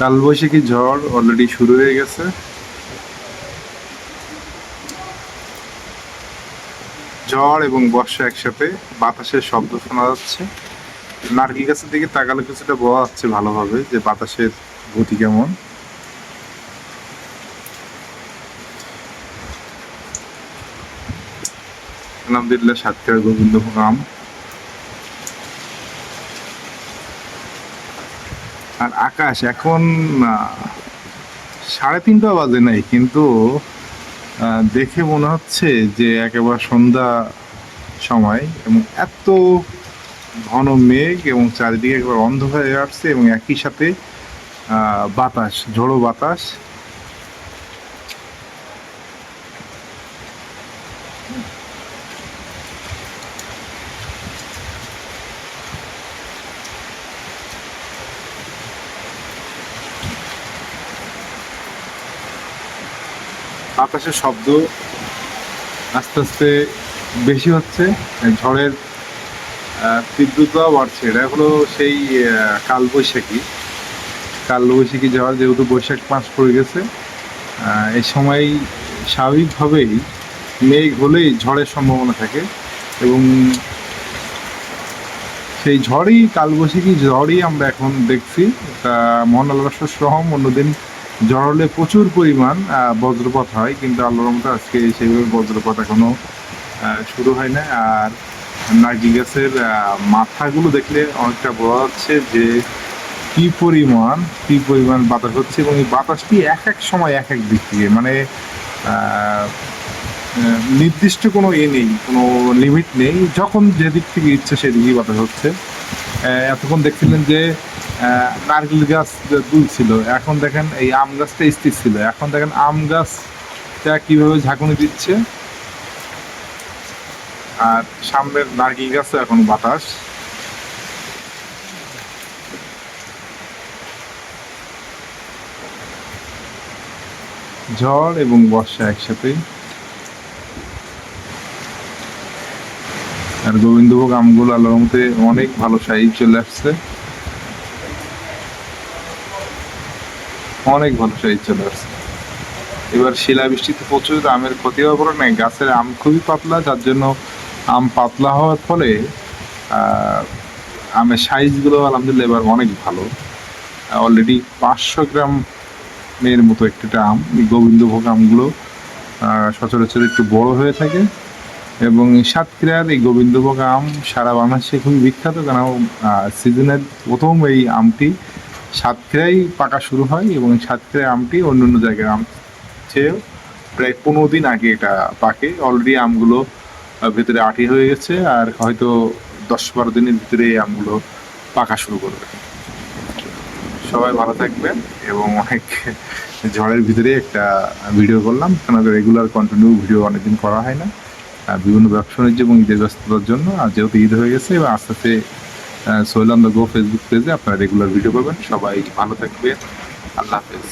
কালবৈশাখী ঝড় অলরেডি শুরু হয়ে গেছে। ঝড় এবং বর্ষা একসাথে বাতাসের শব্দ শোনা যাচ্ছে। নারকেল গাছের দিকে তাকালে কিছুটা বোঝা যাচ্ছে ভালোভাবে যে বাতাসের গতি কেমন। আলহামদুলিল্লাহ সাতক্ষীরা গোবিন্দভোগ আম আর আকাশ এখন সাড়ে তিনটা বাজে নাই, কিন্তু দেখে মনে হচ্ছে যে একেবারে সন্ধ্যা সময় এবং এত ঘন মেঘ এবং চারিদিকে একবার অন্ধ হয়ে আসছে এবং একই সাথে বাতাস, ঝোড়ো বাতাস। বাতাসের শব্দ আস্তে আস্তে বেশি হচ্ছে ঝড়ের আহ, তীব্রতা বাড়ছে। এটা হলো সেই কালবৈশাখী। কালবৈশাখী ঝড় যেহেতু বৈশাখ মাস পড়ে গেছে এই সময় স্বাভাবিকভাবেই মেঘ হলেই ঝড়ের সম্ভাবনা থাকে এবং সেই ঝড়ই কালবৈশাখী ঝড়ই আমরা এখন দেখছি। তা মহান আল্লাহ রহম অন্যদিন ঝড় হলে প্রচুর পরিমাণ বজ্রপাত হয় কিন্তু আল্লাহর মতো আজকে সেইভাবে বজ্রপাত এখনও আহ, শুরু হয় না আর নারকেল গাছের মাথাগুলো দেখলে অনেকটা বোঝা যাচ্ছে যে কি পরিমাণ কি পরিমাণ বাতাস হচ্ছে এবং এই বাতাসটি এক এক সময় এক এক দিক থেকে মানে নির্দিষ্ট কোনো ইয়ে নেই কোনো লিমিট নেই। যখন যেদিক থেকে ইচ্ছে সেদিকেই বাতাস হচ্ছে। এতক্ষণ দেখছিলেন যে নারকেল গাছ দুলছিল এখন দেখেন এই আম গাছটা স্থির ছিল। এখন দেখেন আম গাছটা কীভাবে ঝাঁকুনি দিচ্ছে। আর সামনের নারকেল গাছে এখন বাতাস। ঝড় এবং বর্ষা একসাথেই। আর গোবিন্দভোগ আমগুলো মধ্যে অনেক ভালো সাইজ চলে আসছে। অনেক ভালো সাইজ চলে আসছে এবার শিলাবৃষ্টিতে প্রচুর আমের ক্ষতি হওয়ার নাই গাছের আম খুবই পাতলা, যার জন্য আম পাতলা হওয়ার ফলে আমের সাইজগুলো আলহামদুলিল্লাহ এবার অনেক ভালো। অলরেডি পাঁচশো গ্রাম এর মতো একটা আম গোবিন্দভোগ আমগুলো সচরাচর একটু বড় হয়ে থাকে। এবং সাতক্ষীরার এই গোবিন্দভোগ আম সারা বাংলাদেশে খুবই বিখ্যাত কারণ সিজনের প্রথম এই আমটি সাতক্ষীরাই পাকা শুরু হয় এবং এই আমটি অন্য অন্য জায়গার আম চেয়েও প্রায় পনেরো দিন আগে এটা পাকে। অলরেডি আমগুলো ভেতরে আটি হয়ে গেছে আর হয়তো দশ বারো দিনের ভিতরে এই আমগুলো পাকা শুরু করবে সবাই ভালো থাকবেন এবং অনেক ঝড়ের ভিতরে একটা ভিডিও করলাম। কেন রেগুলার কন্টিনিউ ভিডিও অনেকদিন করা হয় না। বিভিন্ন ব্যবসা বাণিজ্য এবং ঈদের ব্যস্ততার জন্য আর যেহেতু ঈদ হয়ে গেছে এবং আস্তে আস্তে সোহেল গো ফেসবুক পেজে আপনারা রেগুলার ভিডিও পাবেন। সবাই ভালো থাকবেন। আল্লাহ হাফেজ।